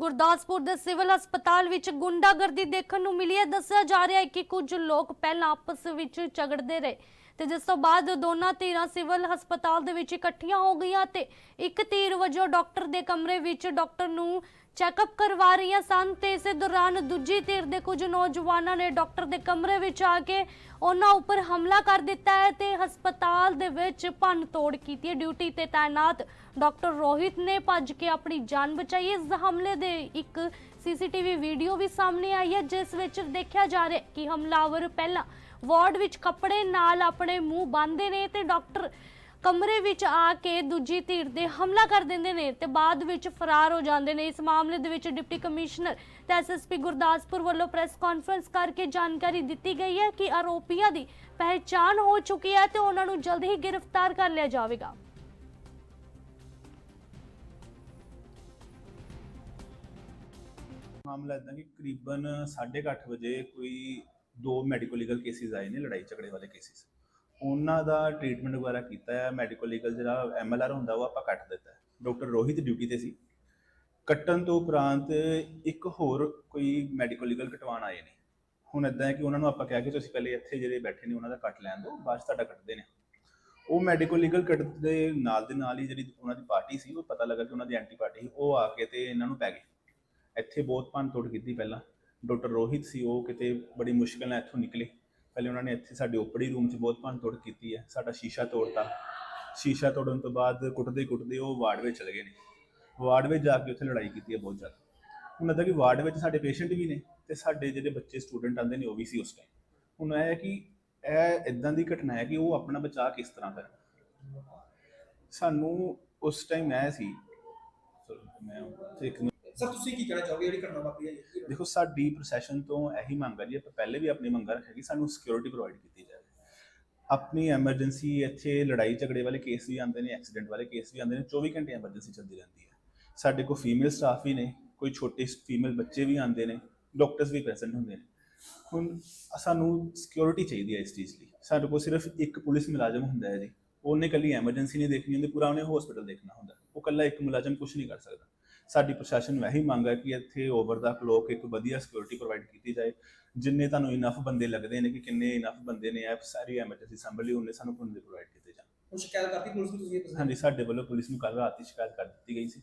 ਗੁਰਦਾਸਪੁਰ ਦੇ ਸਿਵਲ ਹਸਪਤਾਲ ਵਿੱਚ ਗੁੰਡਾਗਰਦੀ ਦੇਖਣ ਨੂੰ ਮਿਲੀ ਹੈ। ਦੱਸਿਆ ਜਾ ਰਿਹਾ ਹੈ ਕਿ ਕੁਝ ਲੋਕ ਪਹਿਲਾਂ ਆਪਸ ਵਿੱਚ ਝਗੜਦੇ ਰਹੇ। ਤੇ ਜਿਸ ਤੋਂ ਬਾਅਦ ਦੋਨਾਂ ਧਿਰਾਂ ਸਿਵਲ ਹਸਪਤਾਲ ਦੇ ਵਿੱਚ ਇਕੱਠੀਆਂ ਹੋ ਗਈਆਂ ਤੇ ਇੱਕ ਧਿਰ ਵਜੋਂ ਡਾਕਟਰ ਦੇ ਕਮਰੇ ਵਿੱਚ ਡਾਕਟਰ ਨੂੰ ਚੈੱਕਅਪ ਕਰਵਾ ਰਹੀਆਂ ਸਨ ਤੇ ਇਸੇ ਦੌਰਾਨ ਦੂਜੀ ਧਿਰ ਦੇ ਕੁਝ ਨੌਜਵਾਨਾਂ ਨੇ ਡਾਕਟਰ ਦੇ ਕਮਰੇ ਵਿੱਚ ਆ ਕੇ ਉਹਨਾਂ ਉੱਪਰ ਹਮਲਾ ਕਰ ਦਿੱਤਾ ਹੈ ਤੇ ਹਸਪਤਾਲ ਦੇ ਵਿੱਚ ਭੰਨ ਤੋੜ ਕੀਤੀ ਹੈ। ਡਿਊਟੀ ਤੇ ਤਾਇਨਾਤ ਡਾਕਟਰ ਰੋਹਿਤ ਨੇ ਭੱਜ ਕੇ ਆਪਣੀ ਜਾਨ ਬਚਾਈ। ਇਸ ਹਮਲੇ ਦੇ ਇੱਕ ਸੀਸੀਟੀਵੀ ਵੀਡੀਓ ਵੀ ਸਾਹਮਣੇ ਆਈ ਹੈ, ਜਿਸ ਵਿੱਚ ਦੇਖਿਆ ਜਾ ਰਿਹਾ ਕਿ ਹਮਲਾਵਰ ਪਹਿਲਾਂ ਵਾਰਡ ਵਿੱਚ ਕੱਪੜੇ ਨਾਲ ਆਪਣੇ ਮੂੰਹ ਬੰਨ੍ਹਦੇ ਨੇ ਤੇ ਡਾਕਟਰ ਕਮਰੇ ਵਿੱਚ ਆ ਕੇ ਦੂਜੀ ਧਿਰ ਦੇ ਹਮਲਾ ਕਰ ਦਿੰਦੇ ਨੇ ਤੇ ਬਾਅਦ ਵਿੱਚ ਫਰਾਰ ਹੋ ਜਾਂਦੇ ਨੇ। ਇਸ ਮਾਮਲੇ ਦੇ ਵਿੱਚ ਡਿਪਟੀ ਕਮਿਸ਼ਨਰ ਤੇ ਐਸਐਸਪੀ ਗੁਰਦਾਸਪੁਰ ਵੱਲੋਂ ਪ੍ਰੈਸ ਕਾਨਫਰੰਸ ਕਰਕੇ ਜਾਣਕਾਰੀ ਦਿੱਤੀ ਗਈ ਹੈ ਕਿ ਆਰੋਪੀਆਂ ਦੀ ਪਹਿਚਾਣ ਹੋ ਚੁੱਕੀ ਹੈ ਤੇ ਉਹਨਾਂ ਨੂੰ ਜਲਦ ਹੀ ਗ੍ਰਿਫਤਾਰ ਕਰ ਲਿਆ ਜਾਵੇਗਾ। ਮਾਮਲਾ ਇਦਾਂ ਕਿ ਕਰੀਬਨ 8:30 ਵਜੇ ਕੋਈ ਦੋ ਮੈਡੀਕਲ ਲੀਗਲ ਕੇਸਿਸ ਆਏ ਨੇ, ਲੜਾਈ ਝਗੜੇ ਵਾਲੇ ਕੇਸਿਸ ਉਹਨਾਂ ਦਾ ਟ੍ਰੀਟਮੈਂਟ ਵਗੈਰਾ ਕੀਤਾ ਹੈ ਮੈਡੀਕਲ ਲੀਗਲ ਜਿਹੜਾ ਐਮਐਲਆਰ ਹੁੰਦਾ ਉਹ ਆਪਾਂ ਕੱਟ ਦਿੱਤਾ ਹੈ। ਡਾਕਟਰ ਰੋਹਿਤ ਡਿਊਟੀ ਤੇ ਸੀ। ਕੱਟਣ ਤੋਂ ਉਪਰੰਤ ਇੱਕ ਹੋਰ ਕੋਈ ਮੈਡੀਕਲ ਲੀਗਲ ਕਟਵਾਉਣ ਆਏ ਨੇ। ਹੁਣ ਇਦਾਂ ਹੈ ਕਿ ਉਹਨਾਂ ਨੂੰ ਆਪਾਂ ਕਿਹਾ ਕਿ ਤੁਸੀਂ ਪਹਿਲੇ ਇੱਥੇ ਜਿਹੜੇ ਬੈਠੇ ਨੇ, ਉਹਨਾਂ ਦਾ ਕੱਟ ਲੈਣ ਦਿਓ, ਬਾਅਦ 'ਚ ਤੁਹਾਡਾ ਕੱਟਦੇ ਨੇ। ਉਹ ਮੈਡੀਕਲ ਲੀਗਲ ਕੱਟ ਦੇ ਨਾਲ ਦੇ ਨਾਲ ਹੀ ਜਿਹੜੀ ਉਹਨਾਂ ਦੀ ਪਾਰਟੀ ਸੀ, ਉਹ ਪਤਾ ਲੱਗਾ ਕਿ ਉਹਨਾਂ ਦੀ ਐਂਟੀ ਪਾਰਟੀ ਸੀ, ਉਹ ਆ ਕੇ ਤੇ ਇਹਨਾਂ ਨੂੰ ਪੈ ਗਏ। ਇੱਥੇ ਬਹੁਤ ਭੰਨ ਤੋੜ ਕੀਤੀ ਪਹਿਲਾਂ। ਡਾਕਟਰ ਰੋਹਿਤ ਸੀ, ਉਹ ਕਿਤੇ ਬੜੀ ਮੁਸ਼ਕਲ ਨਾਲ ਇੱਥੋਂ ਨਿਕਲੇ। ਪਹਿਲੇ ਉਹਨਾਂ ਨੇ ਇੱਥੇ ਸਾਡੇ ਓਪੜੀ ਰੂਮ 'ਚ ਬਹੁਤ ਭੰਨ ਤੋੜ ਕੀਤੀ ਹੈ, ਸਾਡਾ ਸ਼ੀਸ਼ਾ ਤੋੜਤਾ। ਸ਼ੀਸ਼ਾ ਤੋੜਨ ਤੋਂ ਬਾਅਦ ਕੁੱਟਦੇ ਕੁੱਟਦੇ ਉਹ ਵਾਰਡ ਵਿੱਚ ਚਲੇ ਗਏ ਨੇ। ਵਾਰਡ ਵਿੱਚ ਜਾ ਕੇ ਉੱਥੇ ਲੜਾਈ ਕੀਤੀ ਹੈ ਬਹੁਤ ਜ਼ਿਆਦਾ। ਹੁਣ ਅੱਦਾ ਕਿ ਵਾਰਡ ਵਿੱਚ ਸਾਡੇ ਪੇਸ਼ੈਂਟ ਵੀ ਨੇ ਤੇ ਸਾਡੇ ਜਿਹੜੇ ਬੱਚੇ ਸਟੂਡੈਂਟ ਆਉਂਦੇ ਨੇ ਉਹ ਵੀ ਸੀ ਉਸ ਟਾਈਮ ਹੁਣ ਇਹ ਹੈ ਕਿ ਇਹ ਇਦਾਂ ਦੀ ਘਟਨਾ ਹੈ ਕਿ ਉਹ ਆਪਣਾ ਬਚਾਅ ਕਿਸ ਤਰ੍ਹਾਂ ਕਰਨ? ਸਾਨੂੰ ਉਸ ਟਾਈਮ ਇਹ ਸੀ ਮੈਂ ਇੱਕ ਸਰ, ਤੁਸੀਂ ਕੀ ਕਹਿਣਾ ਚਾਹੋਗੇ? ਜਿਹੜੀ ਘਟਨਾ ਵਾਪਰੀ ਹੈ ਜੀ? ਦੇਖੋ ਸਾਡੀ ਪ੍ਰੋਸੈਸ਼ਨ ਤੋਂ ਇਹੀ ਮੰਗ ਹੈ ਜੀ, ਆਪਾਂ ਪਹਿਲੇ ਵੀ ਆਪਣੀ ਮੰਗਾਂ ਰੱਖਿਆ ਕਿ ਸਾਨੂੰ ਸਿਕਿਉਰਿਟੀ ਪ੍ਰੋਵਾਈਡ ਕੀਤੀ ਜਾਵੇ। ਆਪਣੀ ਐਮਰਜੈਂਸੀ ਇੱਥੇ ਲੜਾਈ ਝਗੜੇ ਵਾਲੇ ਕੇਸ ਵੀ ਆਉਂਦੇ ਨੇ ਐਕਸੀਡੈਂਟ ਵਾਲੇ ਕੇਸ ਵੀ ਆਉਂਦੇ ਨੇ 24 ਘੰਟੇ ਐਮਰਜੈਂਸੀ ਚੱਲਦੀ ਰਹਿੰਦੀ ਹੈ। ਸਾਡੇ ਕੋਲ ਫੀਮੇਲ ਸਟਾਫ ਵੀ ਨੇ, ਕੋਈ ਛੋਟੇ ਫੀਮੇਲ ਬੱਚੇ ਵੀ ਆਉਂਦੇ ਨੇ ਡਾਕਟਰਸ ਵੀ ਪ੍ਰੈਜ਼ੈਂਟ ਹੁੰਦੇ ਨੇ। ਹੁਣ ਸਾਨੂੰ ਸਿਕਿਉਰਿਟੀ ਚਾਹੀਦੀ ਹੈ ਇਸ ਚੀਜ਼ ਲਈ। ਸਾਡੇ ਕੋਲ ਸਿਰਫ ਇੱਕ ਪੁਲਿਸ ਮੁਲਾਜ਼ਮ ਹੁੰਦਾ ਹੈ ਜੀ। ਉਹਨੇ ਕੱਲੀ ਐਮਰਜੈਂਸੀ ਨਹੀਂ ਦੇਖਣੀ ਹੁੰਦੀ, ਪੂਰਾ ਉਹਨੇ ਹਸਪੀਟਲ ਦੇਖਣਾ ਹੁੰਦਾ। ਉਹ ਕੱਲਾ ਇੱਕ ਮੁਲਾਜ਼ਮ ਕੁਝ ਨਹੀਂ ਕਰ ਸਕਦਾ। ਸਾਡੀ ਪ੍ਰਸ਼ਾਸਨ ਨੂੰ ਇਹੀ ਮੰਗ ਹੈ ਕਿ ਇੱਥੇ ਓਵਰ ਦਾ ਕਲੋਕ ਇੱਕ ਵਧੀਆ ਸਿਕਿਉਰਿਟੀ ਪ੍ਰੋਵਾਈਡ ਕੀਤੀ ਜਾਏ। ਜਿੰਨੇ ਤੁਹਾਨੂੰ ਇਨਫ ਬੰਦੇ ਲੱਗਦੇ ਨੇ ਕਿ ਕਿੰਨੇ ਇਨਫ ਬੰਦੇ ਨੇ ਇਹ ਸਾਰੀ ਐਮਰਜੈਂਸੀ ਸੰਭਲ ਲਈ ਉਹਨੇ ਸਾਨੂੰ ਬੰਦੇ ਪ੍ਰੋਵਾਈਡ ਕੀਤੇ ਜਾਣ। ਸ਼ਿਕਾਇਤ ਕਰਤੀ ਪੁਲਿਸ ਨੂੰ ਤੁਸੀਂ ਹਾਂਜੀ ਸਾਡੇ ਵੱਲੋਂ ਪੁਲਿਸ ਨੂੰ ਕੱਲ ਰਾਤ ਹੀ ਸ਼ਿਕਾਇਤ ਕਰ ਦਿੱਤੀ ਗਈ ਸੀ।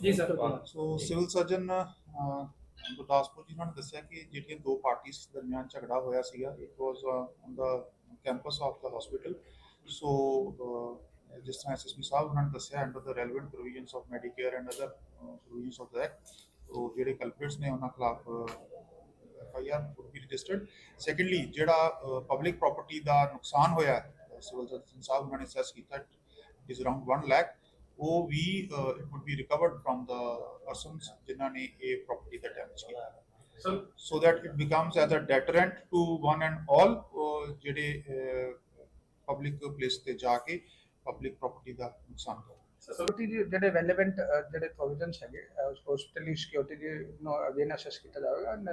ਜੀ sir so civil surgeon Gurdaspur ji ਨੇ ਦੱਸਿਆ ਕਿ ਜਿਹੜੀਆਂ ਦੋ ਪਾਰਟੀਆਂ ਦਰਮਿਆਨ ਝਗੜਾ ਹੋਇਆ ਸੀਗਾ it was on the campus of the hospital so ਜਿਸ ਤਰ੍ਹਾਂ ਐਸਐਸਪੀ ਸਾਹਿਬ ਉਹਨਾਂ ਨੇ ਦੱਸਿਆ under the relevant provisions of Medicare and other provisions of the act so ਜਿਹੜੇ ਕਲਪ੍ਰਿਟਸ ਨੇ ਉਹਨਾਂ ਖਿਲਾਫ F I R would be registered secondly ਜਿਹੜਾ ਪਬਲਿਕ ਪ੍ਰਾਪਰਟੀ ਦਾ ਨੁਕਸਾਨ ਹੋਇਆ ਸਿਵਲ ਸਰਜਨ ਸਾਹਿਬ ਉਹਨਾਂ ਨੇ ਅਸੈਸ ਕੀਤਾ is around 1 lakh ਉਹ ਵੀ uh, it would be recovered from the persons ਜਿਨ੍ਹਾਂ ਨੇ ਇਹ property ਦਾ damage ਕੀਤਾ sir so that it becomes as a deterrent to one and all uh, ਜਿਹੜੇ ਪਬਲਿਕ ਪਲੇਸ ਤੇ ਜਾ ਕੇ ਪਬਲਿਕ ਪ੍ਰਾਪਰਟੀ ਦਾ ਨੁਕਸਾਨ ਕਰ ਸਿਕਿਉਰਿਟੀ ਦੇ ਜਿਹੜੇ ਰੈਲੇਵੈਂਟ ਜਿਹੜੇ ਪ੍ਰੋਵੀਜ਼ਨਸ ਹੈਗੇ ਹਸਪੀਟਲੀ ਸਿਕਿਉਰਿਟੀ ਦੇ ਨੂੰ ਅਗੇਨ ਅਸੈਸ ਕੀਤਾ ਜਾਵੇਗਾ ਐਂਡ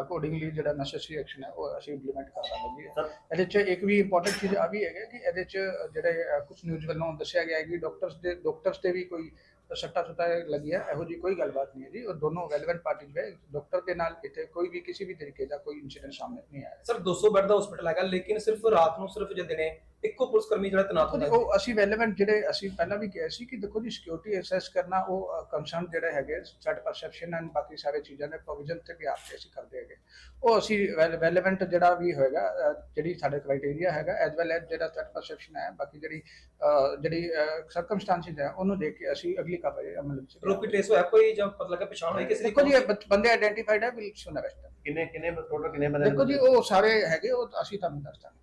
ਅਕੋਰਡਿੰਗਲੀ ਜਿਹੜਾ ਨੈਸੈਸਰੀ ਐਕਸ਼ਨ ਹੈ ਉਹ ਅਸੀਂ ਇੰਪਲੀਮੈਂਟ ਕਰ ਦਾਂਗੇ। ਇਹਦੇ ਚ ਇੱਕ ਵੀ ਇੰਪੋਰਟੈਂਟ ਚੀਜ਼ ਆ ਵੀ ਹੈਗਾ ਕਿ ਇਹਦੇ ਚ ਜਿਹੜੇ ਕੁਝ ਨਿਊਜ਼ ਵੱਲੋਂ ਦੱਸਿਆ ਗਿਆ ਹੈ ਕਿ ਡਾਕਟਰਸ ਦੇ ਡਾਕਟਰਸ ਤੇ ਵੀ ਕੋਈ ਸੱਟਾ ਸੁੱਟਾ ਲੱਗੀ ਹੈ ਇਹੋ ਜੀ ਕੋਈ ਗੱਲਬਾਤ ਨਹੀਂ ਹੈ ਜੀ। ਉਹ ਦੋਨੋਂ ਰੈਲੇਵੈਂਟ ਪਾਰਟੀਜ਼ ਹੈ ਡਾਕਟਰ ਦੇ ਨਾਲ ਇੱਥੇ ਕੋਈ ਵੀ ਕਿਸੇ ਵੀ ਤਰੀਕੇ ਦਾ ਕੋਈ ਇਨਸੀਡੈਂਟ ਸਾਹਮਣੇ ਨਹੀਂ ਆਇਆ। ਸਰ 200 ਬੈੱਡ ਦਾ ਹਸਪੀਟਲ ਹੈਗਾ ਲੇਕਿਨ ਸਿਰਫ ਰਾਤ ਨੂੰ ਸਿਰਫ ਜੇ ਦਿਨੇ ਇੱਕੋ ਪੁਲਿਸ ਕਰਮੀ ਜਿਹੜਾ ਤੈਨਾਤ ਹੁੰਦਾ ਉਹ ਅਸੀਂ ਰੈਲੇਵੈਂਟ ਜਿਹੜੇ ਅਸੀਂ ਪਹਿਲਾਂ ਵੀ ਕਿਹਾ ਸੀ ਕਿ ਦੇਖੋ ਜੀ ਸਿਕਿਉਰਿਟੀ ਅਸੈਸ ਕਰਨਾ ਉਹ ਕੰਸਰਨ ਜਿਹੜੇ ਹੈਗੇ ਸੈਟ ਪਰਸੈਪਸ਼ਨ ਐਂਡ ਬਾਕੀ ਸਾਰੇ ਚੀਜ਼ਾਂ ਦੇ ਪ੍ਰੋਵੀਜ਼ਨ ਤੇ ਵੀ ਆਪ ਅਸੀਂ ਕਰਦੇ ਹੈਗੇ। ਉਹ ਅਸੀਂ ਰੈਲੇਵੈਂਟ ਜਿਹੜਾ ਵੀ ਹੋਏਗਾ ਜਿਹੜੀ ਸਾਡੇ ਕ੍ਰਾਈਟੇਰੀਆ ਹੈਗਾ ਐਸ ਵੈਲ ਐਸ ਜਿਹੜਾ ਸੈਟ ਪਰਸੈਪਸ਼ਨ ਹੈ ਬਾਕੀ ਜਿਹੜੀ ਜਿਹੜੀ ਸਰਕਮਸਟੈਂਸਿਸ ਹੈ ਉਹਨੂੰ ਦੇਖ ਕੇ ਅਸੀਂ ਅਗਲੀ ਕਾਰਵਾਈ ਅਮਲ ਵਿੱਚ ਰੋਪੀ ਟ੍ਰੇਸ ਹੋਇਆ ਕੋਈ ਜਾਂ ਪਤਾ ਲੱਗਾ ਪਛਾਣ ਹੋਈ ਕਿਸੇ ਦੀ ਦੇਖੋ ਜੀ ਇਹ ਬੰਦ- ਬੰਦੇ ਆਇਡੈਂਟੀਫਾਈਡ ਹੈ ਵਿਲ ਸੁਨ ਅਰੈਸਟ ਕਿੰਨੇ ਕਿੰਨੇ ਟੋਟਲ ਕਿੰਨੇ ਬੰਦੇ ਦੇਖੋ ਜੀ ਉਹ ਸਾਰੇ ਹੈਗੇ ਉਹ ਅਸੀਂ ਤੁਹਾਨੂੰ ਦੱਸ ਦਾਂਗੇ।